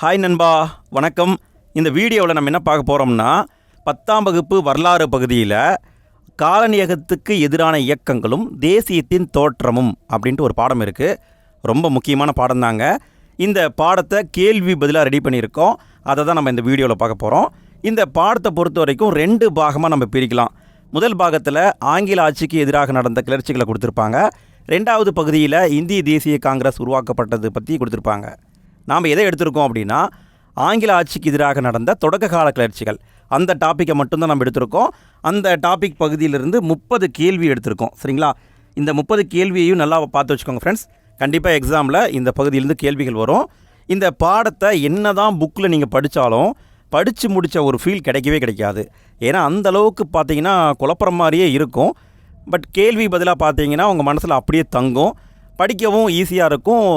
Hi நண்பா வணக்கம். இந்த வீடியோவில் நம்ம என்ன பார்க்க போகிறோம்னா பத்தாம் வகுப்பு வரலாறு பகுதியில் காலனியகத்துக்கு எதிரான இயக்கங்களும் தேசியத்தின் தோற்றமும் அப்படின்ட்டு ஒரு பாடம் இருக்குது ரொம்ப முக்கியமான பாடம் தாங்க. இந்த பாடத்தை கேள்வி பதிலாக ரெடி பண்ணியிருக்கோம். அதை தான் நம்ம இந்த வீடியோவில் பார்க்க போகிறோம் இந்த பாடத்தை பொறுத்த வரைக்கும் ரெண்டு பாகமாக நம்ம பிரிக்கலாம். முதல் பாகத்தில் ஆங்கில ஆட்சிக்கு எதிராக நடந்த கிளர்ச்சிகளை கொடுத்துருப்பாங்க. ரெண்டாவது பகுதியில் இந்திய தேசிய காங்கிரஸ் உருவாக்கப்பட்டது பற்றி கொடுத்துருப்பாங்க. நாம் எதை எடுத்திருக்கோம் அப்படின்னா ஆங்கில ஆட்சிக்கு எதிராக நடந்த தொடக்க கால கிளர்ச்சிகள். அந்த டாப்பிக்கை மட்டும்தான் நம்ம எடுத்திருக்கோம். அந்த டாபிக் பகுதியிலிருந்து முப்பது கேள்வி எடுத்திருக்கோம். சரிங்களா? இந்த முப்பது கேள்வியையும் நல்லா பார்த்து வச்சுக்கோங்க ஃப்ரெண்ட்ஸ் கண்டிப்பாக எக்ஸாமில் இந்த பகுதியிலேருந்து கேள்விகள் வரும். இந்த பாடத்தை என்ன தான் புக்கில் நீங்கள் படித்தாலும் படித்து முடித்த ஒரு ஃபீல் கிடைக்கவே கிடைக்காது. ஏன்னா அந்த அளவுக்கு பார்த்தீங்கன்னா குழப்புற மாதிரியே இருக்கும். பட் கேள்வி பதிலாக பார்த்தீங்கன்னா உங்கள் மனசில் அப்படியே தங்கும். படிக்கவும் ஈஸியாக இருக்கும்.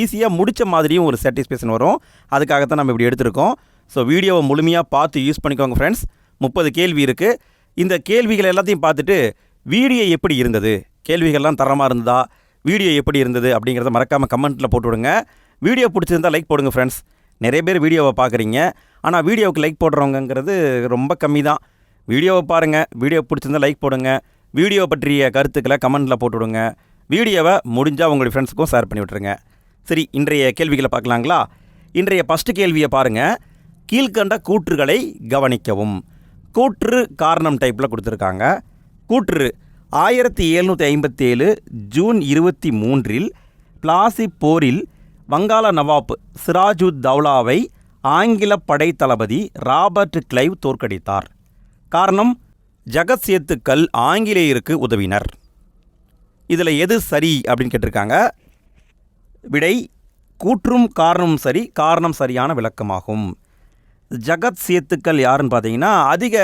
ஈஸியாக முடித்த மாதிரியும் ஒரு சாட்டிஸ்ஃபேக்ஷன் வரும். அதுக்காகத்தான் நம்ம இப்படி எடுத்திருக்கோம். ஸோ வீடியோவை முழுமையாக பார்த்து யூஸ் பண்ணிக்கோங்க ஃப்ரெண்ட்ஸ் முப்பது கேள்வி இருக்குது இந்த கேள்விகள் எல்லாத்தையும் பார்த்துட்டு வீடியோ எப்படி இருந்தது? கேள்விகள்லாம் தரமாக இருந்ததா? வீடியோ எப்படி இருந்தது அப்படிங்கிறத மறக்காமல் கமெண்ட்டில் போட்டு விடுங்க. வீடியோ பிடிச்சிருந்தா லைக் போடுங்க ஃப்ரெண்ட்ஸ் நிறைய பேர் வீடியோவை பார்க்குறீங்க. ஆனால் வீடியோவுக்கு லைக் போடுறவங்கங்கிறது ரொம்ப கம்மி தான். வீடியோவை பாருங்கள் வீடியோ பிடிச்சிருந்தா லைக் போடுங்க. வீடியோ பற்றிய கருத்துக்களை கமெண்ட்டில் போட்டு விடுங்க. வீடியோவை முடிஞ்சால் உங்களுடைய ஃப்ரெண்ட்ஸுக்கும் ஷேர் பண்ணி விட்ருங்க சரி இன்றைய கேள்விகளை பார்க்கலாங்களா? இன்றைய ஃபஸ்ட்டு கேள்வியை பாருங்கள் கீழ்கண்ட கூற்றுகளை கவனிக்கவும். கூற்று காரணம் டைப்பில் கொடுத்துருக்காங்க. கூற்று ஆயிரத்தி எழுநூற்றி ஐம்பத்தேழு ஜூன் இருபத்தி மூன்றில் பிளாசி போரில் வங்காள நவாப் சிராஜுத் தௌலாவை ஆங்கில படை தளபதி ராபர்ட் கிளைவ் தோற்கடித்தார். காரணம் ஜகத் சேத்துக்கள் ஆங்கிலேயருக்கு உதவினர். இதில் எது சரி அப்படின்னு கேட்டிருக்காங்க. விடை கூற்றும் காரணமும் சரி காரணம் சரியான விளக்கமாகும். ஜகத் சேத்துக்கள் யாருன்னு பார்த்தீங்கன்னா அதிக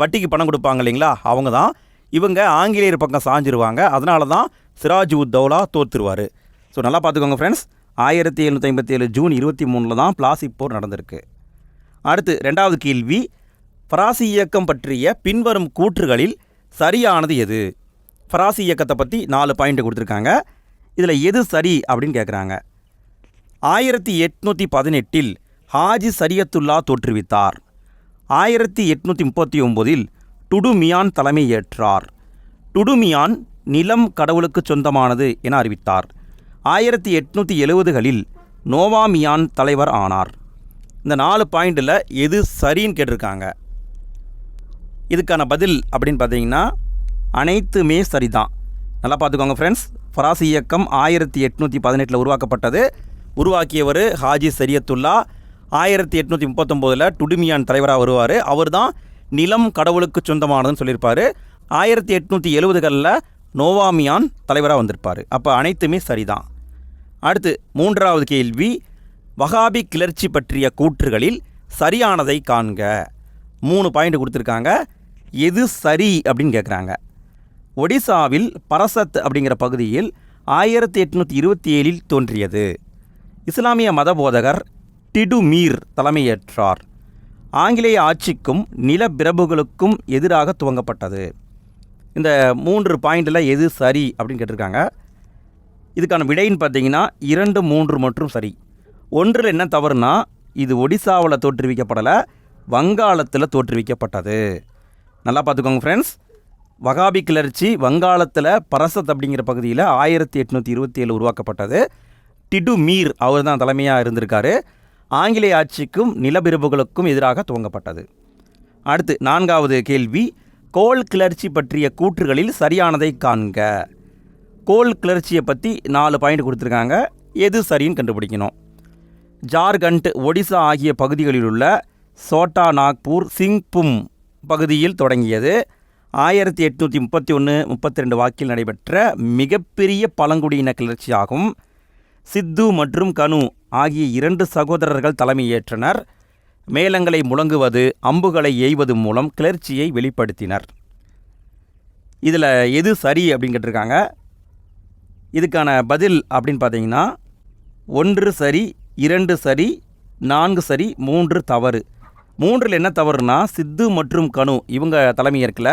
வட்டிக்கு பணம் கொடுப்பாங்க இல்லைங்களா அவங்க தான். இவங்க ஆங்கிலேயர் பக்கம் சாஞ்சிருவாங்க அதனால தான் சிராஜ் உத் தௌலா தோற்றுருவார் ஸோ நல்லா பார்த்துக்கோங்க ஃப்ரெண்ட்ஸ் ஆயிரத்தி எழுநூற்றி ஐம்பத்தி ஏழு ஜூன் இருபத்தி மூணில் தான் பிளாசிக் போர் நடந்திருக்கு. அடுத்து ரெண்டாவது கேள்வி பிராசி இயக்கம் பற்றிய பின்வரும் கூற்றுகளில் சரியானது எது? ஃபராசி இயக்கத்தை பற்றி நாலு பாயிண்ட் கொடுத்துருக்காங்க. இதில் எது சரி அப்படின்னு கேட்குறாங்க ஆயிரத்தி எட்நூற்றி பதினெட்டில் ஹாஜி சரியத்துல்லா தோற்றுவித்தார். ஆயிரத்தி எட்நூற்றி முப்பத்தி ஒம்போதில் டுடுமியான் தலைமையேற்றார் டுடுமியான் நிலம் கடவுளுக்கு சொந்தமானது என அறிவித்தார். ஆயிரத்தி எட்நூற்றி எழுபதுகளில் நோவாமியான் தலைவர் ஆனார். இந்த நாலு பாயிண்டில் எது சரின்னு கேட்டிருக்காங்க. இதுக்கான பதில் அப்படின்னு பார்த்தீங்கன்னா அனைத்துமே சரிதான். நல்லா பார்த்துக்கோங்க ஃப்ரெண்ட்ஸ் ஃபராசி இயக்கம் ஆயிரத்தி எட்நூற்றி பதினெட்டில் உருவாக்கப்பட்டது. உருவாக்கியவர் ஹாஜி சரியத்துல்லா. ஆயிரத்தி எட்நூற்றி முப்பத்தொம்போதில் டுடுமியான் தலைவராக வருவார். அவர் தான் நிலம் கடவுளுக்கு சொந்தமானதுன்னு சொல்லியிருப்பார். ஆயிரத்தி எட்நூற்றி எழுபதுகளில் நோவாமியான் தலைவராக வந்திருப்பார். அப்போ அனைத்துமே சரிதான். அடுத்து மூன்றாவது கேள்வி. வகாபி கிளர்ச்சி பற்றிய கூற்றுகளில் சரியானதை காண்க. மூணு பாயிண்ட் கொடுத்துருக்காங்க. எது சரி அப்படின்னு கேட்குறாங்க ஒடிசாவில் பரசத் அப்படிங்கிற பகுதியில் ஆயிரத்தி எட்நூற்றி இருபத்தி ஏழில் தோன்றியது. இஸ்லாமிய மதபோதகர் டிடு மீர் தலைமையேற்றார். ஆங்கிலேய ஆட்சிக்கும் நிலப்பிரபுகளுக்கும் எதிராக துவங்கப்பட்டது. இந்த மூன்று பாயிண்டில் எது சரி அப்படின்னு கேட்டிருக்காங்க. இதுக்கான விடைன்னு பார்த்தீங்கன்னா இரண்டு மூன்று மற்றும் சரி. ஒன்றில் என்ன தவறுனா இது ஒடிசாவில் தோற்றுவிக்கப்படலை வங்காளத்தில் தோற்றுவிக்கப்பட்டது. நல்லா பார்த்துக்கோங்க ஃப்ரெண்ட்ஸ் வகாபி கிளர்ச்சி வங்காளத்தில் பரசத் அப்படிங்கிற பகுதியில் ஆயிரத்தி எட்நூற்றி இருபத்தி ஏழு உருவாக்கப்பட்டது. டிடு மீர் அவர் தான் தலைமையாக இருந்திருக்காரு. ஆங்கிலேய ஆட்சிக்கும் நிலப்பிரபுகளுக்கும் எதிராக துவங்கப்பட்டது. அடுத்து நான்காவது கேள்வி கோல் கிளர்ச்சி பற்றிய கூற்றுகளில் சரியானதை காண்க. கோல் கிளர்ச்சியை பற்றி நாலு பாயிண்ட் கொடுத்துருக்காங்க. எது சரின்னு கண்டுபிடிக்கணும். ஜார்க்கண்ட் ஒடிசா ஆகிய பகுதிகளில் உள்ள சோட்டா நாக்பூர் சிங்பும் பகுதியில் தொடங்கியது. ஆயிரத்தி எட்நூற்றி முப்பத்தி ஒன்று முப்பத்தி ரெண்டு வாக்கில் நடைபெற்ற மிகப்பெரிய பழங்குடியின கிளர்ச்சியாகும். சித்து மற்றும் கனு ஆகிய இரண்டு சகோதரர்கள் தலைமையேற்றனர் மேளங்களை முழங்குவது அம்புகளை எய்வது மூலம் கிளர்ச்சியை வெளிப்படுத்தினர். இதில் எது சரி அப்படின்னு கேட்டிருக்காங்க. இதுக்கான பதில் அப்படின்னு பார்த்தீங்கன்னா ஒன்று சரி இரண்டு சரி நான்கு சரி மூன்று தவறு. மூன்றில் என்ன தவறுனா சித்து மற்றும் கனு இவங்க தலைமையேற்கல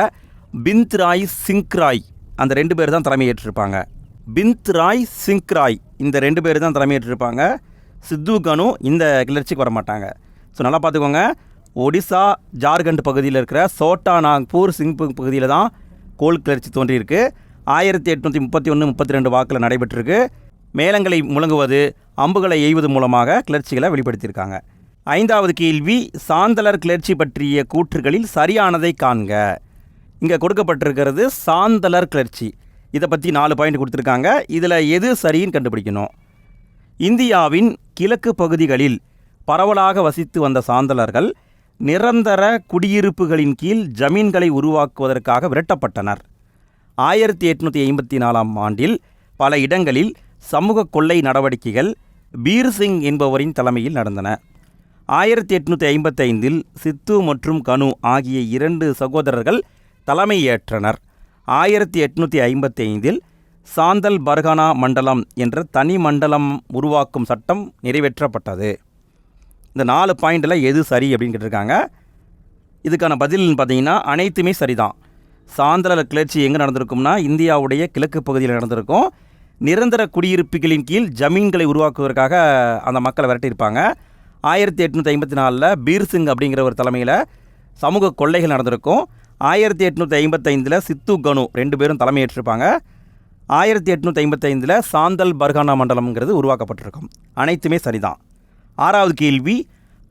பிந்த் ராய் சிங்க்ராய் அந்த ரெண்டு பேர் தான் தலைமையேற்றிருப்பாங்க. பிந்த் ராய் சிங்க்ராய் இந்த ரெண்டு பேர் தான் தலைமையேற்றிருப்பாங்க. சித்து கனு இந்த கிளர்ச்சிக்கு வர மாட்டாங்க ஸோ நல்லா பார்த்துக்கோங்க. ஒடிசா ஜார்க்கண்ட் பகுதியில் இருக்கிற சோட்டா நாக்பூர் சிங் பகுதியில் தான் கோல் கிளர்ச்சி தோன்றியிருக்கு. ஆயிரத்தி எட்நூற்றி முப்பத்தி ஒன்று முப்பத்தி ரெண்டு வாக்கில் நடைபெற்றிருக்கு. மேளங்களை முழங்குவது அம்புகளை எய்வது மூலமாக கிளர்ச்சிகளை வெளிப்படுத்தியிருக்காங்க. ஐந்தாவது கேள்வி சாந்தலர் கிளர்ச்சி பற்றிய கூற்றுகளில் சரியானதை காண்க. இங்கே கொடுக்கப்பட்டிருக்கிறது சாந்தலர் கிளர்ச்சி. இதை பற்றி நாலு பாயிண்ட் கொடுத்துருக்காங்க. இதில் எது சரின்னு கண்டுபிடிக்கணும். இந்தியாவின் கிழக்கு பகுதிகளில் பரவலாக வசித்து வந்த சாந்தலர்கள் நிரந்தர குடியிருப்புகளின் கீழ் ஜமீன்களை உருவாக்குவதற்காக விரட்டப்பட்டனர். ஆயிரத்தி எட்நூற்றி ஐம்பத்தி நாலாம் ஆண்டில் பல இடங்களில் சமூக கொள்ளை நடவடிக்கைகள் பீர் சிங் என்பவரின் தலைமையில் நடந்தன. ஆயிரத்தி எட்நூற்றி ஐம்பத்தைந்தில் சித்து மற்றும் கனு ஆகிய இரண்டு சகோதரர்கள் தலைமையேற்றனர். ஆயிரத்தி எட்நூற்றி ஐம்பத்தி ஐந்தில் சாந்தல் பர்கானா மண்டலம் என்ற தனி மண்டலம் உருவாக்கும் சட்டம் நிறைவேற்றப்பட்டது. இந்த நாலு பாயிண்டில் எது சரி அப்படின்னு கேட்டிருக்காங்க. இதுக்கான பதில்னு பார்த்தீங்கன்னா அனைத்துமே சரிதான். சாந்தல கிளர்ச்சி எங்கே நடந்திருக்கும்னா இந்தியாவுடைய கிழக்கு பகுதியில் நடந்திருக்கும். நிரந்தர குடியிருப்புகளின் கீழ் ஜமீன்களை உருவாக்குவதற்காக அந்த மக்களை விரட்டியிருப்பாங்க. ஆயிரத்தி எட்நூற்றி ஐம்பத்தி நாலில் பீர்சிங் அப்படிங்கிற ஒரு தலைமையில் சமூக கொள்ளைகள் நடந்திருக்கும். ஆயிரத்தி எட்நூற்றி ஐம்பத்தைந்தில் சித்து கனு ரெண்டு பேரும் தலைமையேற்றிருப்பாங்க. ஆயிரத்தி எட்நூற்றி ஐம்பத்தைந்தில் சாந்தல் பர்கானா மண்டலம்ங்கிறது உருவாக்கப்பட்டிருக்கும். அனைத்துமே சரிதான். ஆறாவது கேள்வி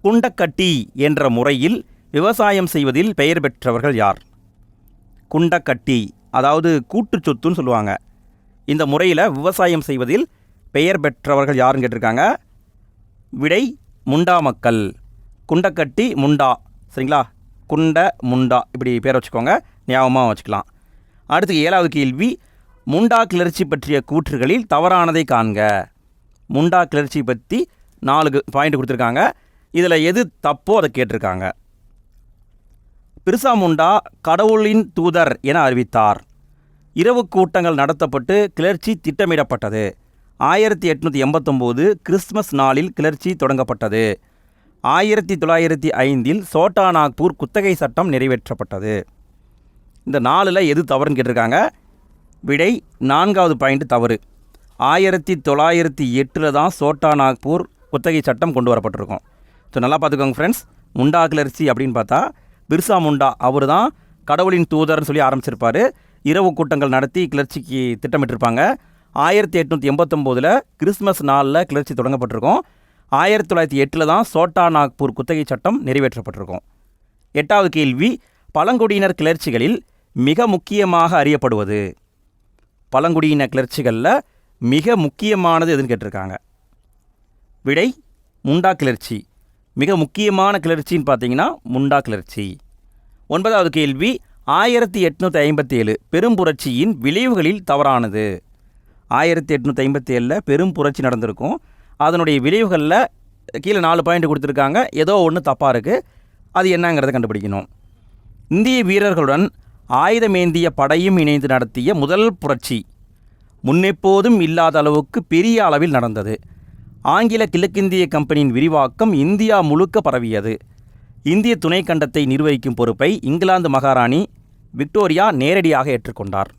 குண்டக்கட்டி என்ற முறையில் விவசாயம் செய்வதில் பெயர் பெற்றவர்கள் யார்? குண்டக்கட்டி அதாவது கூட்டு சொத்துன்னு சொல்லுவாங்க. இந்த முறையில் விவசாயம் செய்வதில் பெயர் பெற்றவர்கள் யாருன்னு கேட்டிருக்காங்க? விடை முண்டா மக்கள். குண்டக்கட்டி முண்டா. சரிங்களா? குண்ட முண்டா இப்படி பேர் வச்சுக்கோங்க. ஞாபகமாக வச்சுக்கலாம். அடுத்து ஏழாவது கேள்வி. முண்டா கிளர்ச்சி பற்றிய கூற்றுகளில் தவறானதை காண்க. முண்டா கிளர்ச்சி பற்றி நாலு பாயிண்ட் கொடுத்துருக்காங்க. இதில் எது தப்போ அதை கேட்டிருக்காங்க. பிர்சா முண்டா கடவுளின் தூதர் என அறிவித்தார். இரவு கூட்டங்கள் நடத்தப்பட்டு கிளர்ச்சி திட்டமிடப்பட்டது. ஆயிரத்தி எட்நூற்றி எண்பத்தொம்போது கிறிஸ்மஸ் நாளில் கிளர்ச்சி தொடங்கப்பட்டது. ஆயிரத்தி தொள்ளாயிரத்தி ஐந்தில் சோட்டா நாக்பூர் குத்தகை சட்டம் நிறைவேற்றப்பட்டது. இந்த நாலில் எது தவறுன்னு கேட்டிருக்காங்க? விடை நான்காவது பாயிண்ட் தவறு. ஆயிரத்தி தொள்ளாயிரத்தி எட்டில் தான் சோட்டா நாக்பூர் குத்தகை சட்டம் கொண்டு வரப்பட்டிருக்கும். ஸோ நல்லா பார்த்துக்கோங்க ஃப்ரெண்ட்ஸ் முண்டா கிளர்ச்சி அப்படின்னு பார்த்தா பிர்சா முண்டா அவர் தான் கடவுளின் தூதர்னு சொல்லி ஆரம்பிச்சிருப்பார். இரவு கூட்டங்கள் நடத்தி கிளர்ச்சிக்கு திட்டமிட்டிருப்பாங்க. ஆயிரத்தி எட்நூற்றி எண்பத்தொம்போதில் கிறிஸ்மஸ் நாளில் கிளர்ச்சி தொடங்கப்பட்டிருக்கும். ஆயிரத்தி தொள்ளாயிரத்தி எட்டில் தான் சோட்டா நாக்பூர் குத்தகை சட்டம் நிறைவேற்றப்பட்டிருக்கும். எட்டாவது கேள்வி பழங்குடியினர் கிளர்ச்சிகளில் மிக முக்கியமாக அறியப்படுவது? பழங்குடியின கிளர்ச்சிகளில் மிக முக்கியமானது எதுன்னு கேட்டிருக்காங்க. விடை முண்டா கிளர்ச்சி. மிக முக்கியமான கிளர்ச்சின்னு பார்த்தீங்கன்னா முண்டா கிளர்ச்சி. ஒன்பதாவது கேள்வி ஆயிரத்தி எட்நூற்றி ஐம்பத்தி ஏழு பெரும்புரட்சியின் விளைவுகளில் தவறானது? ஆயிரத்தி எட்நூற்றி ஐம்பத்தி ஏழில் பெரும் புரட்சி நடந்திருக்கும். அதனுடைய விளைவுகளில் கீழே நாலு பாயிண்ட் கொடுத்துருக்காங்க. ஏதோ ஒன்று தப்பாக இருக்குது அது என்னங்கிறத கண்டுபிடிக்கணும். இந்திய வீரர்களுடன் ஆயுதமேந்திய படையும் இணைந்து நடத்திய முதல் புரட்சி முன்னெப்போதும் இல்லாத அளவுக்கு பெரிய அளவில் நடந்தது. ஆங்கில கிழக்கிந்திய கம்பெனியின் விரிவாக்கம் இந்தியா முழுக்க பரவியது. இந்திய துணைக்கண்டத்தை நிர்வகிக்கும் பொறுப்பை இங்கிலாந்து மகாராணி விக்டோரியா நேரடியாக ஏற்றுக்கொண்டார்.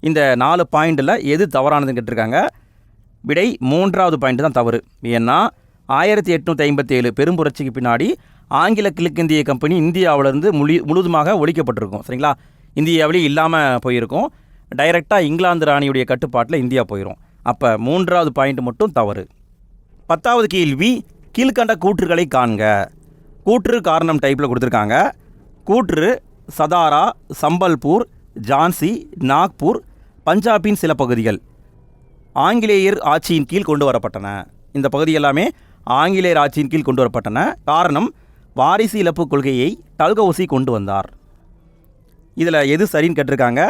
இந்த நாலு பாயிண்டில் எது தவறானதுன்னு கேட்டிருக்காங்க. விடை மூன்றாவது பாயிண்ட் தான் தவறு. ஏன்னா ஆயிரத்தி எட்நூற்றி ஐம்பத்தேழு பெரும்புரட்சிக்கு பின்னாடி ஆங்கில கிழக்கிந்திய கம்பெனி இந்தியாவிலிருந்து முழு முழுதுமாக ஒழிக்கப்பட்டிருக்கும். சரிங்களா? இந்தியாவிலே இல்லாமல் போயிருக்கும். டைரெக்டாக இங்கிலாந்து ராணியுடைய கட்டுப்பாட்டில் இந்தியா போயிடும் அப்போ மூன்றாவது பாயிண்ட் மட்டும் தவறு. பத்தாவது கேள்வி கீழ்கண்ட கூற்றுகளை காண்க. கூற்று காரணம் டைப்பில் கொடுத்துருக்காங்க. கூற்று சதாரா சம்பல்பூர் ஜான்சி நாக்பூர் பஞ்சாபின் சில பகுதிகள். ஆங்கிலேயர் ஆட்சியின் கீழ் கொண்டு வரப்பட்டன. இந்த பகுதி எல்லாமே ஆங்கிலேயர் ஆட்சியின் கீழ் கொண்டு வரப்பட்டன. காரணம் வாரிசு இழப்பு கொள்கையை டல்கவுசி கொண்டு வந்தார். இதில் எது சரின்னு கேட்டிருக்காங்க.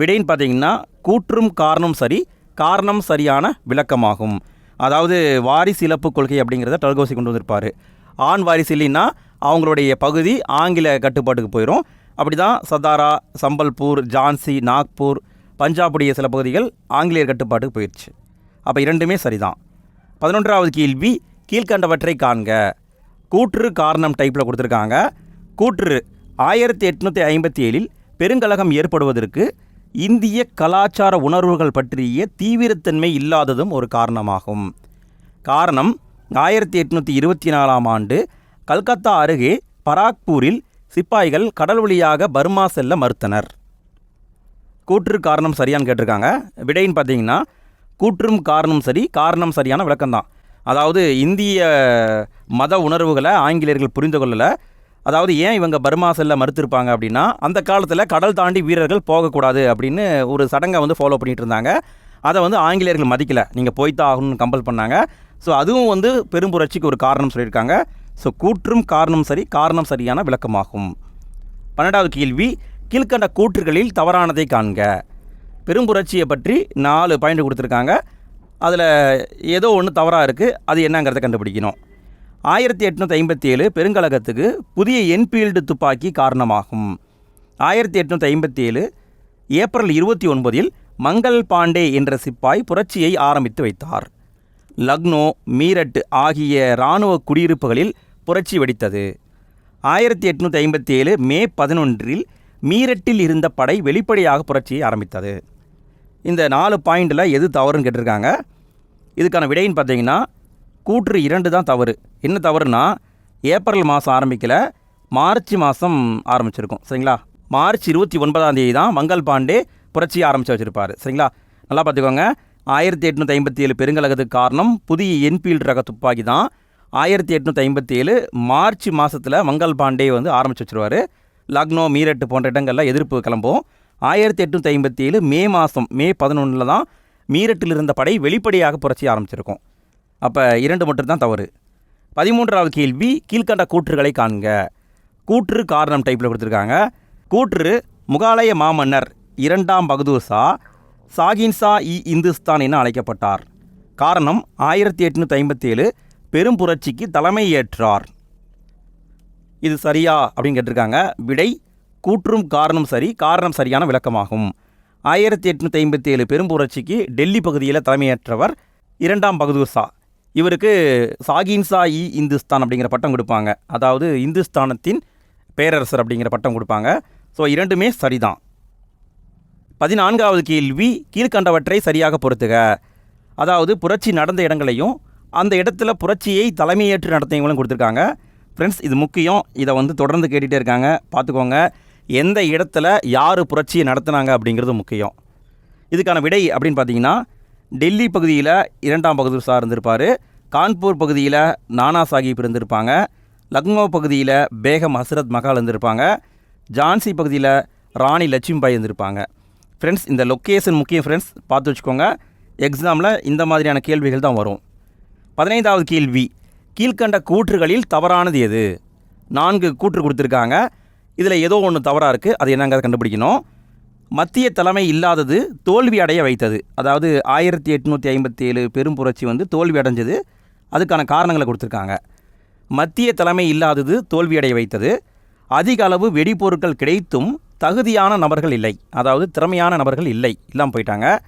விடைன்னு பார்த்தீங்கன்னா கூற்றும் காரணம் சரி காரணம் சரியான விளக்கமாகும். அதாவது வாரிசு இழப்பு கொள்கை அப்படிங்கிறத டல்கவுசி கொண்டு வந்திருப்பார். ஆண் வாரிசு இல்லைன்னா அவங்களுடைய பகுதி ஆங்கில கட்டுப்பாட்டுக்கு போயிடும் அப்படி தான் சதாரா சம்பல்பூர் ஜான்சி நாக்பூர் பஞ்சாபுடைய சில பகுதிகள் ஆங்கிலேயர் கட்டுப்பாட்டுக்கு போயிடுச்சு அப்போ இரண்டுமே சரிதான். பதினொன்றாவது கேள்வி கீழ்கண்டவற்றை காண்க. கூற்று காரணம் டைப்பில் கொடுத்துருக்காங்க. கூற்று ஆயிரத்தி எட்நூற்றி ஐம்பத்தி ஏழில் பெருங்கலகம் ஏற்படுவதற்கு இந்திய கலாச்சார உணர்வுகள் பற்றிய தீவிரத்தன்மை இல்லாததும் ஒரு காரணமாகும். காரணம் ஆயிரத்தி எட்நூற்றி இருபத்தி நாலாம் ஆண்டு கல்கத்தா அருகே பராக்பூரில் சிப்பாய்கள் கடல் வழியாக பர்மா செல்ல மறுத்தனர். கூற்று காரணம் சரியான்னு கேட்டிருக்காங்க. விடைன்னு பார்த்தீங்கன்னா கூற்றும் காரணம் சரி காரணம் சரியான விளக்கம்தான். அதாவது இந்திய மத உணர்வுகளை ஆங்கிலேயர்கள் புரிந்து கொள்ளலை. அதாவது ஏன் இவங்க பர்மா செல்ல மறுத்திருப்பாங்க அப்படின்னா அந்த காலத்தில் கடல் தாண்டி வீரர்கள் போகக்கூடாது அப்படின்னு ஒரு சடங்கை வந்து ஃபாலோ பண்ணிகிட்டு இருந்தாங்க அதை வந்து ஆங்கிலேயர்கள் மதிக்கலை. நீங்கள் போய்த்தான் ஆகணும்னு கம்பல் பண்ணாங்க. ஸோ அதுவும் வந்து பெரும்புரட்சிக்கு ஒரு காரணம் சொல்லியிருக்காங்க. ஸோ கூற்றும் காரணம் சரி காரணம் சரியான விளக்கமாகும். பன்னெண்டாவது கேள்வி கீழ்க்கண்ட கூற்றுகளில் தவறானதை காண்க. பெரும்புரட்சியை பற்றி நாலு பாயிண்ட் கொடுத்துருக்காங்க. அதில் ஏதோ ஒன்று தவறாக இருக்குது அது என்னங்கிறத கண்டுபிடிக்கணும். ஆயிரத்தி எட்நூற்றி ஐம்பத்தி ஏழு பெருங்கழகத்துக்கு புதிய என்ஃபீல்டு துப்பாக்கி காரணமாகும். ஆயிரத்தி எட்நூற்றி ஐம்பத்தி ஏழு ஏப்ரல் இருபத்தி ஒன்பதில் மங்கள் பாண்டே என்ற சிப்பாய் புரட்சியை ஆரம்பித்து வைத்தார். லக்னோ மீரட் ஆகிய இராணுவ குடியிருப்புகளில் புரட்சி வெடித்தது. ஆயிரத்தி எட்நூற்றி ஐம்பத்தி ஏழு மே பதினொன்றில் மீரட்டில் இருந்த படை வெளிப்படையாக புரட்சியை ஆரம்பித்தது. இந்த நாலு பாயிண்டில் எது தவறுன்னு கேட்டிருக்காங்க. இதுக்கான விடைன்னு பார்த்தீங்கன்னா கூற்று இரண்டு தான் தவறு. என்ன தவறுனா ஏப்ரல் மாதம் ஆரம்பிக்கல மார்ச் மாதம் ஆரம்பிச்சிருக்கும். சரிங்களா? மார்ச் இருபத்தி ஒன்பதாம் தேதி தான் மங்கள் பாண்டே புரட்சியை ஆரம்பித்து வச்சுருப்பார். சரிங்களா? நல்லா பார்த்துக்கோங்க. ஆயிரத்தி எட்நூற்றி ஐம்பத்தி ஏழு பெருங்கழகத்துக்கு காரணம் புதிய என்ஃபீல்டு ரக துப்பாக்கி தான் ஆயிரத்தி எட்நூற்றி ஐம்பத்தி ஏழு மார்ச் மாதத்தில் மங்கள் பாண்டே வந்து ஆரம்பித்து வச்சிருவார். லக்னோ மீரட் போன்ற இடங்களில் எதிர்ப்பு கிளம்பும். ஆயிரத்தி எட்நூற்றி ஐம்பத்தி ஏழு மே மாதம் மே பதினொன்றில் தான் மீரட்டில் இருந்த படை வெளிப்படையாக புரட்சி ஆரம்பிச்சிருக்கும். அப்போ இரண்டு மட்டும்தான் தவறு. பதிமூன்றாவது கேள்வி கீழ்க்கண்ட கூற்றுகளை காண்க. கூற்று காரணம் டைப்பில் கொடுத்துருக்காங்க. கூற்று முகாலய மாமன்னர் இரண்டாம் பகதூர் ஷா சாகின்சா இ இந்துஸ்தான் என அழைக்கப்பட்டார். காரணம் ஆயிரத்தி எட்நூற்றி ஐம்பத்தேழு பெரும் புரட்சிக்கு தலைமை ஏற்றார். இது சரியா? அப்படின்னு கேட்டிருக்காங்க. விடை கூற்றும் காரணம் சரி காரணம் சரியான விளக்கமாகும். ஆயிரத்தி எட்நூற்றி ஐம்பத்தி ஏழு பெரும்புரட்சிக்கு டெல்லி பகுதியில் தலைமையேற்றவர் இரண்டாம் பகதூர் ஷா. இவருக்கு சாகின்சா இ இந்துஸ்தான் அப்படிங்கிற பட்டம் கொடுப்பாங்க. அதாவது இந்துஸ்தானத்தின் பேரரசர் அப்படிங்கிற பட்டம் கொடுப்பாங்க. ஸோ இரண்டுமே சரிதான். பதினான்காவது கேள்வி கீழ்கண்டவற்றை சரியாக பொறுத்துக அதாவது புரட்சி நடந்த இடங்களையும் அந்த இடத்துல புரட்சியை தலைமையேற்று நடத்தியவங்களும் கொடுத்துருக்காங்க. ஃப்ரெண்ட்ஸ் இது முக்கியம். இதை வந்து தொடர்ந்து கேட்டுகிட்டே இருக்காங்க. பார்த்துக்கோங்க. எந்த இடத்துல யார் புரட்சியை நடத்துனாங்க அப்படிங்கிறது முக்கியம். இதுக்கான விடை அப்படின்னு பார்த்தீங்கன்னா டெல்லி பகுதியில் இரண்டாம் பகதூர் சார் இருந்திருப்பார். கான்பூர் பகுதியில் நானா சாஹிப் இருந்திருப்பாங்க. லக்னோ பகுதியில் பேகம் ஹசரத் மகால் இருந்திருப்பாங்க. ஜான்சி பகுதியில் ராணி லட்சுமிபாய் இருந்திருப்பாங்க. ஃப்ரெண்ட்ஸ் இந்த லொக்கேஷன் முக்கியம் ஃப்ரெண்ட்ஸ் பார்த்து வச்சுக்கோங்க. எக்ஸாமில் இந்த மாதிரியான கேள்விகள் தான் வரும். பதினைந்தாவது கேள்வி. கீழ்க்கண்ட கூற்றுகளில் தவறானது எது? நான்கு கூற்று கொடுத்துருக்காங்க. இதில் ஏதோ ஒன்று தவறாக இருக்குது அது என்னங்கிறத கண்டுபிடிக்கணும். மத்திய தலைமை இல்லாதது தோல்வி அடைய வைத்தது. அதாவது ஆயிரத்தி எட்நூற்றி ஐம்பத்தி ஏழு பெரும் புரட்சி வந்து தோல்வி அடைஞ்சது. அதுக்கான காரணங்களை கொடுத்துருக்காங்க. மத்திய தலைமை இல்லாதது தோல்வி அடைய வைத்தது. அதிக அளவு வெடிப்பொருட்கள் கிடைத்தும் தகுதியான நபர்கள் இல்லை. அதாவது திறமையான நபர்கள் இல்லை. இல்லாமல் போயிட்டாங்க.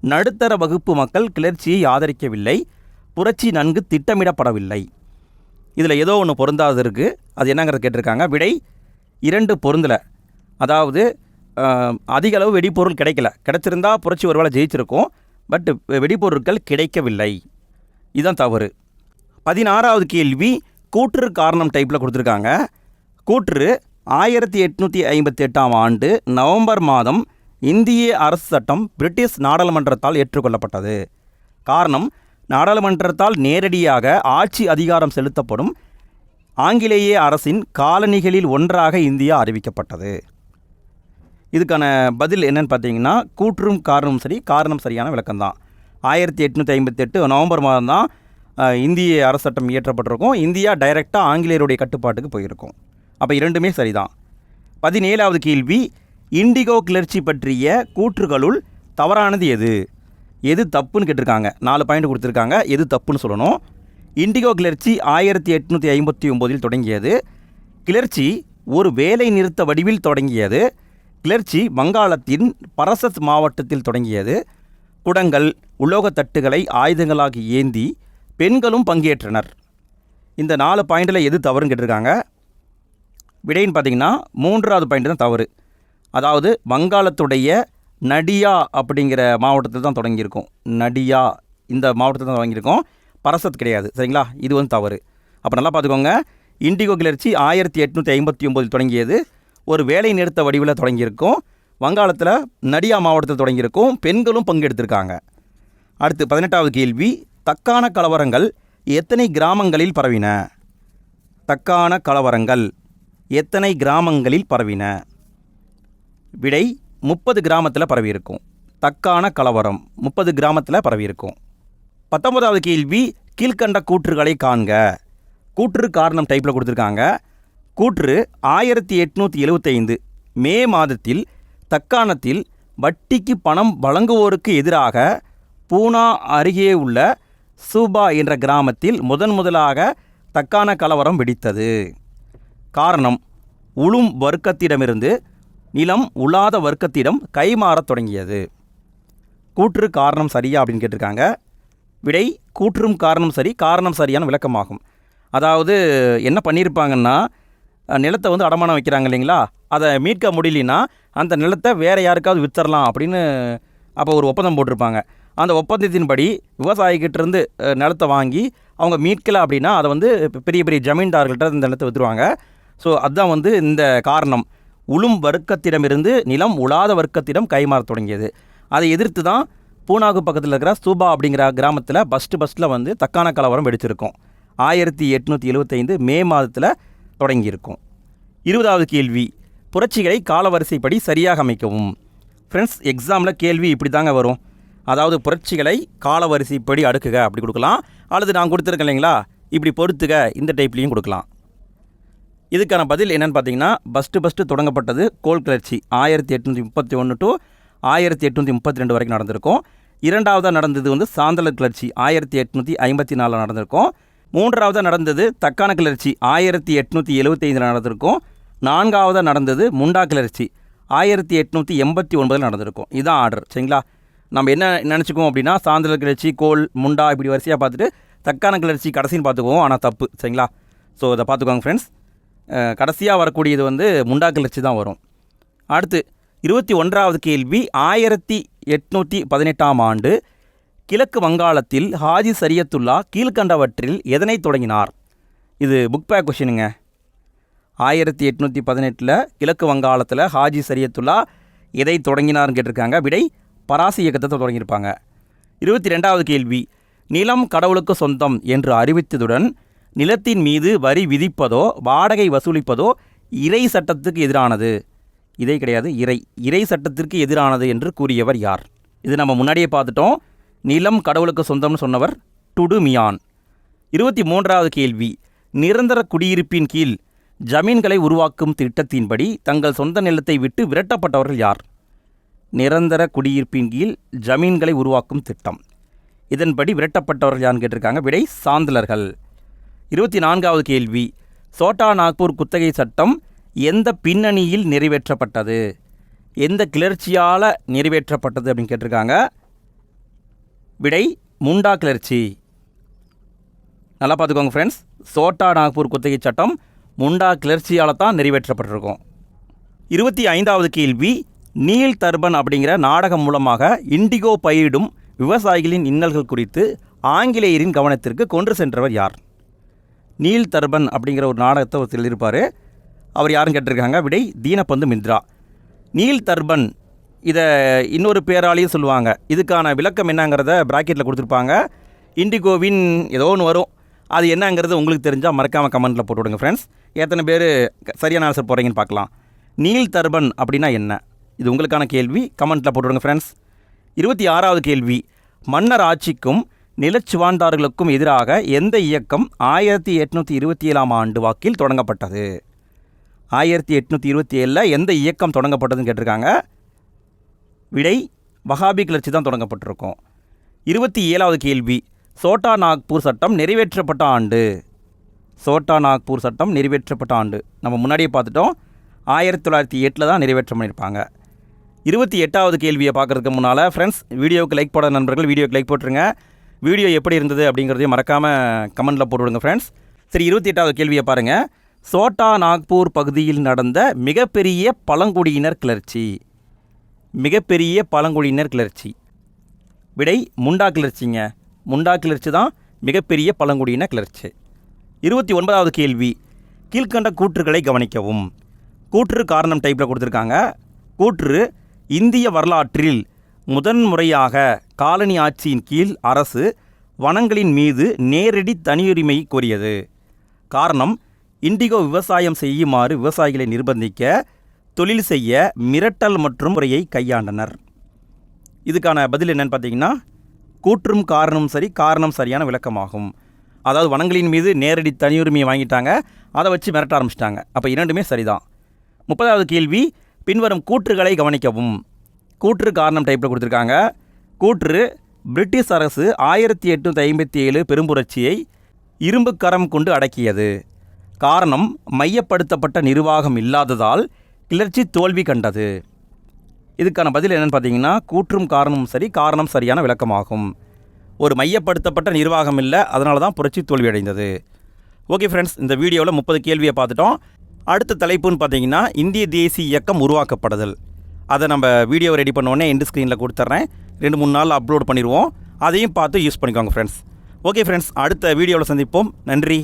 நடுத்தர வகுப்பு மக்கள் கிளர்ச்சியை ஆதரிக்கவில்லை. புரட்சி நன்கு திட்டமிடப்படவில்லை. இதில் ஏதோ ஒன்று பொருந்தாது இருக்குது அது என்னங்கிறது கேட்டிருக்காங்க. விடை இரண்டு பொருந்தலை. அதாவது அதிகளவு அதிக அளவு வெடிப்பொருள் கிடைக்கல. கிடச்சிருந்தா புரட்சி ஒருவேளை ஜெயிச்சிருக்கும். பட் வெடிப்பொருட்கள் கிடைக்கவில்லை. இதுதான் தவறு. பதினாறாவது கேள்வி கூற்று காரணம் டைப்பில் கொடுத்துருக்காங்க. கூற்று ஆயிரத்தி எட்நூற்றி ஐம்பத்தி எட்டாம் ஆண்டு நவம்பர் மாதம் இந்திய அரசு சட்டம் பிரிட்டிஷ் நாடாளுமன்றத்தால் ஏற்றுக்கொள்ளப்பட்டது. காரணம் நாடாளுமன்றத்தால் நேரடியாக ஆட்சி அதிகாரம் செலுத்தப்படும் ஆங்கிலேய அரசின் காலனிகளில் ஒன்றாக இந்தியா அறிவிக்கப்பட்டது. இதுக்கான பதில் என்னன்னு பார்த்தீங்கன்னா கூற்றும் காரணமும் சரி காரணம் சரியான விளக்கம்தான். ஆயிரத்தி எட்நூற்றி ஐம்பத்தெட்டு நவம்பர் மாதம் தான் இந்திய அரசு சட்டம் இயற்றப்பட்டிருக்கும். இந்தியா டைரெக்டாக ஆங்கிலேயருடைய கட்டுப்பாட்டுக்கு போயிருக்கும். அப்போ இரண்டுமே சரிதான். பதினேழாவது கேள்வி இண்டிகோ கிளர்ச்சி பற்றிய கூற்றுகளுள் தவறானது எது? எது தப்புன்னு கேட்டிருக்காங்க. நாலு பாயிண்ட் கொடுத்துருக்காங்க. எது தப்புன்னு சொல்லணும். இண்டிகோ கிளர்ச்சி ஆயிரத்தி எட்நூற்றி ஐம்பத்தி ஒம்போதில் தொடங்கியது. கிளர்ச்சி ஒரு வேலை நிறுத்த வடிவில் தொடங்கியது. கிளர்ச்சி வங்காளத்தின் பரசத் மாவட்டத்தில் தொடங்கியது. குடங்கள் உலோகத்தட்டுகளை ஆயுதங்களாக ஏந்தி பெண்களும் பங்கேற்றனர். இந்த நாலு பாயிண்டில் எது தவறுன்னு கேட்டிருக்காங்க. விடைன்னு பார்த்தீங்கன்னா மூன்றாவது பாயிண்ட் தான் தவறு. அதாவது வங்காளத்துடைய நடியா அப்படிங்கிற மாவட்டத்தில் தான் தொடங்கியிருக்கோம். நடியா இந்த மாவட்டத்தில் தான் தொடங்கியிருக்கோம். பரசத் கிடையாது சரிங்களா? இது வந்து தவறு. அப்போ நல்லா பார்த்துக்கோங்க. இண்டிகோ கிளர்ச்சி ஆயிரத்தி எட்நூற்றி ஐம்பத்தி ஒம்போதில் தொடங்கியது. ஒரு வேலை நிறுத்த வடிவில் தொடங்கியிருக்கும். வங்காளத்தில் நடியா மாவட்டத்தில் தொடங்கியிருக்கும். பெண்களும் பங்கெடுத்திருக்காங்க. அடுத்து பதினெட்டாவது கேள்வி. தக்கான கலவரங்கள் எத்தனை கிராமங்களில் பரவின? தக்கான கலவரங்கள் எத்தனை கிராமங்களில் பரவின? விடை முப்பது கிராமத்தில் பரவியிருக்கும். தக்கான கலவரம் முப்பது கிராமத்தில் பரவியிருக்கும். பத்தொன்பதாவது கேள்வி கீழ்கண்ட கூற்றுகளை காண்க. கூற்று காரணம் டைப்பில் கொடுத்துருக்காங்க. கூற்று ஆயிரத்தி எட்நூற்றி எழுவத்தைந்து மே மாதத்தில் தக்காணத்தில் வட்டிக்கு பணம் வழங்குவோருக்கு எதிராக பூனா அருகே உள்ள சூபா என்ற கிராமத்தில் முதன் முதலாக தக்கான கலவரம் வெடித்தது. காரணம் உளும் வர்க்கத்திடமிருந்து நிலம் உலாத வர்க்கத்திடம் கைமாறத் தொடங்கியது. கூற்று காரணம் சரியா அப்படின்னு கேட்டிருக்காங்க. விடை கூற்றும் காரணம் சரி காரணம் சரியான விளக்கமாகும். அதாவது என்ன பண்ணியிருப்பாங்கன்னா நிலத்தை வந்து அடமானம் வைக்கிறாங்க இல்லைங்களா? அதை மீட்க முடியலனா அந்த நிலத்தை வேறு யாருக்காவது வித்தரலாம் அப்படின்னு அப்போ ஒரு ஒப்பந்தம் போட்டிருப்பாங்க. அந்த ஒப்பந்தத்தின்படி விவசாயிகிட்டேருந்து நிலத்தை வாங்கி அவங்க மீட்கலை அப்படின்னா அதை வந்து பெரிய பெரிய ஜமீன்தார்கள்ட்ட இந்த நிலத்தை விற்றுருவாங்க ஸோ அதுதான் வந்து இந்த காரணம். உளும் வர்க்கத்திடமிருந்து நிலம் உலாத வர்க்கத்திடம் கைமாறத் தொடங்கியது. அதை எதிர்த்து தான் பூனாகு பக்கத்தில் இருக்கிற ஸ்தூபா அப்படிங்கிற கிராமத்தில் ஃபஸ்ட்டு ஃபஸ்ட்டில் வந்து தக்கான கலவரம் வெடிச்சிருக்கும். ஆயிரத்தி எட்நூற்றி எழுபத்தைந்து மே மாதத்தில் தொடங்கியிருக்கும். இருபதாவது கேள்வி புரட்சிகளை காலவரிசைப்படி சரியாக அமைக்கவும். ஃப்ரெண்ட்ஸ் எக்ஸாமில் கேள்வி இப்படி தாங்க வரும். அதாவது புரட்சிகளை காலவரிசைப்படி அடுக்குக அப்படி கொடுக்கலாம். அல்லது நான் கொடுத்துருக்கேன் இல்லைங்களா? இப்படி பொறுத்துக இந்த டைப்லேயும் கொடுக்கலாம். இதுக்கான பதில் என்னென்னு பார்த்தீங்கன்னா ஃபஸ்ட்டு ஃபஸ்ட்டு தொடங்கப்பட்டது கோல் கிளர்ச்சி ஆயிரத்தி எட்நூற்றி முப்பத்தி ஒன்று டு ஆயிரத்தி எட்நூற்றி முப்பத்தி ரெண்டு வரைக்கும் நடந்திருக்கும். இரண்டாவதாக நடந்தது வந்து சாந்தலர் கிளர்ச்சி ஆயிரத்தி எட்நூற்றி ஐம்பத்தி நாலில் நடந்திருக்கும். மூன்றாவதாக நடந்தது தக்கான கிளர்ச்சி ஆயிரத்தி எட்நூற்றி எழுபத்தைந்தில் நடந்திருக்கும். நான்காவதாக நடந்தது முண்டா கிளர்ச்சி ஆயிரத்தி எட்நூற்றி எண்பத்தி ஒன்பதில் நடந்திருக்கும். இதுதான் ஆர்டர் சரிங்களா? நம்ம என்ன நினச்சிக்குவோம் அப்படின்னா சாந்தலர் கிளர்ச்சி கோல் முண்டா இப்படி வரிசையாக பார்த்துட்டு தக்கான கிளர்ச்சி கடைசின்னு பார்த்துக்குவோம். ஆனால் தப்பு சரிங்களா? ஸோ இதை பார்த்துக்கோங்க ஃப்ரெண்ட்ஸ் கடைசியாக வரக்கூடியது வந்து முண்டா கிளர்ச்சி தான் வரும். அடுத்து இருபத்தி ஒன்றாவது கேள்வி ஆயிரத்தி எட்நூற்றி பதினெட்டாம் ஆண்டு கிழக்கு வங்காளத்தில் ஹாஜி சரியத்துல்லா கீழ்கண்டவற்றில் எதனை தொடங்கினார்? இது புக் பேக் கொஷினுங்க ஆயிரத்தி எட்நூற்றி பதினெட்டில் கிழக்கு வங்காளத்தில் ஹாஜி சரியத்துல்லா எதை தொடங்கினார்னு கேட்டிருக்காங்க. விடை பராசி இயக்கத்தை தொடங்கியிருப்பாங்க. இருபத்தி ரெண்டாவது கேள்வி நிலம் கடவுளுக்கு சொந்தம் என்று அறிவித்ததுடன் நிலத்தின் மீது வரி விதிப்பதோ வாடகை வசூலிப்பதோ இறை சட்டத்துக்கு எதிரானது. இதை கிடையாது இறை இறை சட்டத்திற்கு எதிரானது என்று கூறியவர் யார்? இது நம்ம முன்னாடியே பார்த்துட்டோம். நிலம் கடவுளுக்கு சொந்தம்னு சொன்னவர் டுடு மியான் இருபத்தி மூன்றாவது கேள்வி. நிரந்தர குடியிருப்பின் கீழ் ஜமீன்களை உருவாக்கும் திட்டத்தின்படி தங்கள் சொந்த நிலத்தை விட்டு விரட்டப்பட்டவர்கள் யார்? நிரந்தர குடியிருப்பின் கீழ் ஜமீன்களை உருவாக்கும் திட்டம். இதன்படி விரட்டப்பட்டவர்கள் யான்னு கேட்டிருக்காங்க? விடை சாந்தலர்கள். இருபத்தி நான்காவது கேள்வி. சோட்டா நாக்பூர் குத்தகை சட்டம் எந்த பின்னணியில் நிறைவேற்றப்பட்டது? எந்த கிளர்ச்சியால் நிறைவேற்றப்பட்டது அப்படின்னு கேட்டிருக்காங்க. விடை முண்டா கிளர்ச்சி. நல்லா பார்த்துக்கோங்க ஃப்ரெண்ட்ஸ் சோட்டா நாக்பூர் குத்தகை சட்டம் முண்டா கிளர்ச்சியால் தான் நிறைவேற்றப்பட்டிருக்கும். இருபத்தி ஐந்தாவது கேள்வி நீல் தர்பன் அப்படிங்கிற நாடகம் மூலமாக இண்டிகோ பயிரிடும் விவசாயிகளின் இன்னல்கள் குறித்து ஆங்கிலேயரின் கவனத்திற்கு கொன்று சென்றவர் யார்? நீல் தர்பன் அப்படிங்கிற ஒரு நாடகத்தை ஒரு எழுதியிருப்பார். அவர் யாரும் கேட்டிருக்காங்க? விடை தீனப்பந்து மித்ரா நீல் தர்பன் இதை இன்னொரு பேராலையும் சொல்லுவாங்க. இதுக்கான விளக்கம் என்னங்கிறத ப்ராக்கெட்டில் கொடுத்துருப்பாங்க. இண்டிகோவின் ஏதோ ஒன்று வரும். அது என்னங்கிறது உங்களுக்கு தெரிஞ்சால் மறக்காமல் கமெண்ட்டில் போட்டு விடுங்க ஃப்ரெண்ட்ஸ் எத்தனை பேர் சரியான ஆன்சர் போகிறீங்கன்னு பார்க்கலாம். நீல் தர்பன் அப்படின்னா என்ன? இது உங்களுக்கான கேள்வி. கமெண்ட்டில் போட்டு விடுங்க ஃப்ரெண்ட்ஸ் இருபத்தி ஆறாவது கேள்வி. மன்னர் ஆட்சிக்கும் நிலச்சுவாண்டார்களுக்கும் எதிராக எந்த இயக்கம் ஆயிரத்தி எட்நூற்றி இருபத்தி ஏழாம் ஆண்டு வாக்கில் தொடங்கப்பட்டது? ஆயிரத்தி எட்நூற்றி இருபத்தி ஏழில் எந்த இயக்கம் தொடங்கப்பட்டதுன்னு கேட்டிருக்காங்க. விடை வஹாபி கிளர்ச்சி தான் தொடங்கப்பட்டிருக்கும். இருபத்தி ஏழாவது கேள்வி சோட்டா நாக்பூர் சட்டம் நிறைவேற்றப்பட்ட ஆண்டு. சோட்டா நாக்பூர் சட்டம் நிறைவேற்றப்பட்ட ஆண்டு. நம்ம முன்னாடியே பார்த்துட்டோம். ஆயிரத்தி தொள்ளாயிரத்தி எட்டில் தான் நிறைவேற்றம் பண்ணியிருப்பாங்க. இருபத்தி எட்டாவது கேள்வியை பார்க்குறதுக்கு முன்னால் ஃப்ரெண்ட்ஸ் வீடியோவுக்கு லைக் போட நண்பர்கள் வீடியோக்கு லைக் போட்டுருங்க. வீடியோ எப்படி இருந்தது அப்படிங்கிறதையும் மறக்காமல் கமெண்ட்டில் போட்டுவிடுங்க ஃப்ரெண்ட்ஸ் சரி இருபத்தி எட்டாவது கேள்வியை பாருங்கள் சோட்டா நாக்பூர் பகுதியில் நடந்த மிகப்பெரிய பழங்குடியினர் கிளர்ச்சி. மிகப்பெரிய பழங்குடியினர் கிளர்ச்சி. விடை முண்டா கிளர்ச்சிங்க. முண்டா கிளர்ச்சி தான் மிகப்பெரிய பழங்குடியின கிளர்ச்சி. இருபத்தி ஒன்பதாவது கேள்வி. கீழ்க்கண்ட கூற்றுகளை கவனிக்கவும். கூற்று காரணம் டைப்பில் கொடுத்துருக்காங்க. கூற்று இந்திய வரலாற்றில் முதன்முறையாக காலனி ஆட்சியின் கீழ் அரசு வனங்களின் மீது நேரடி தனியுரிமை கோரியது. காரணம் இண்டிகோ விவசாயம் செய்யுமாறு விவசாயிகளை நிர்பந்திக்க தொழில் செய்ய மிரட்டல் மற்றும் முறையை கையாண்டனர். இதுக்கான பதில் என்னன்னு பார்த்தீங்கன்னா கூற்றும் காரணம் சரி காரணம் சரியான விளக்கமாகும். அதாவது வனங்களின் மீது நேரடி தனியுரிமையை வாங்கிட்டாங்க அதை வச்சு மிரட்ட ஆரம்பிச்சிட்டாங்க. அப்போ இரண்டுமே சரிதான். முப்பதாவது கேள்வி பின்வரும் கூற்றுகளை கவனிக்கவும். கூற்று காரணம் டைப்பில் கொடுத்துருக்காங்க. கூற்று பிரிட்டிஷ் அரசு ஆயிரத்தி எட்நூற்றி ஐம்பத்தி ஏழு பெரும்புரட்சியை இரும்பு கரம் கொண்டு அடக்கியது. காரணம் மையப்படுத்தப்பட்ட நிர்வாகம் இல்லாததால் கிளர்ச்சி தோல்வி கண்டது. இதுக்கான பதில் என்னென்னு பார்த்தீங்கன்னா கூற்றும் காரணமும் சரி காரணம் சரியான விளக்கமாகும். ஒரு மையப்படுத்தப்பட்ட நிர்வாகம் இல்லை அதனால தான் புரட்சி தோல்வி அடைந்தது. ஓகே ஃப்ரெண்ட்ஸ் இந்த வீடியோவில் முப்பது கேள்வியை பார்த்துட்டோம். அடுத்த தலைப்புன்னு பார்த்தீங்கன்னா இந்திய தேசிய இயக்கம் உருவாக்கப்படுதல். அதை நம்ம வீடியோ ரெடி பண்ணோடனே எண்டு ஸ்க்ரீனில் கொடுத்துட்றேன். ரெண்டு மூணு நாள் அப்லோட் பண்ணிடுவோம். அதையும் பார்த்து யூஸ் பண்ணிக்கோங்க ஃப்ரெண்ட்ஸ் ஓகே ஃப்ரெண்ட்ஸ் அடுத்த வீடியோவில் சந்திப்போம். நன்றி.